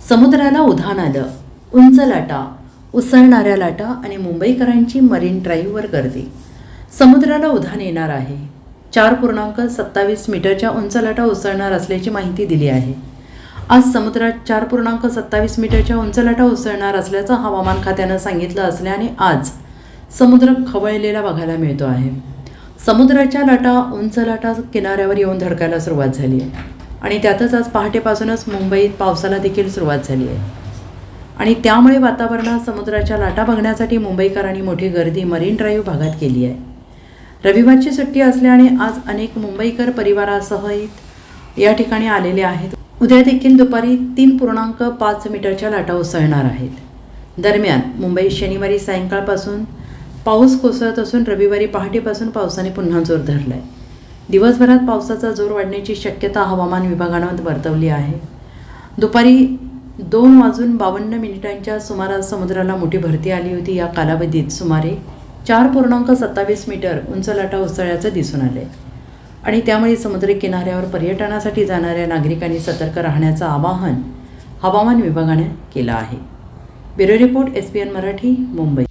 समुद्राला उधाण आलं. उंच लाटा उसळणाऱ्या लाटा आणि मुंबईकरांची मरीन ड्राईव्हवर गर्दी. समुद्राला उधाण येणार आहे. चार पूर्णांक सत्तावीस मीटरच्या उंच लाटा उसळणार असल्याची माहिती दिली आहे. आज समुद्रात चार पूर्णांक सत्तावीस मीटरच्या उंच लाटा उसळणार असल्याचं हवामान खात्यानं सांगितलं असल्याने आज समुद्र खवळलेला बघायला मिळतो आहे. समुद्राच्या लाटा उंच लाटा किनाऱ्यावर येऊन धडकायला सुरुवात झाली आहे. आणि त्यातच आज पहाटेपासूनच मुंबईत पावसाला देखील सुरुवात झाली आहे. आणि त्यामुळे वातावरणात समुद्राच्या लाटा बघण्यासाठी मुंबईकरांनी मोठी गर्दी मरीन ड्राईव्ह भागात केली आहे. रविवारची सुट्टी असल्याने आज अनेक मुंबईकर परिवारासहित या ठिकाणी आलेले आहेत. उद्या देखील दुपारी तीन पूर्णांक पाच मीटरच्या लाटा उसळणार आहेत. दरम्यान मुंबईत शनिवारी सायंकाळपासून पाऊस कोसळत असून रविवारी पहाटेपासून पावसाने पुन्हा जोर धरला आहे दिवसभरात पावसाचा जोर वाढण्याची शक्यता हवामान विभागानं वर्तवली आहे. दुपारी दोन वाजून बावन्न मिनिटांच्या सुमारास समुद्राला मोठी भरती आली होती. या कालावधीत सुमारे चार पूर्णांक सत्तावीस मीटर उंच लाटा उसळल्याचं दिसून आले आणि त्यामुळे समुद्री किनाऱ्यावर पर्यटनासाठी जाणाऱ्या नागरिकांनी सतर्क राहण्याचं आवाहन हवामान विभागाने केलं आहे. Bureau report S P N Marathi Mumbai.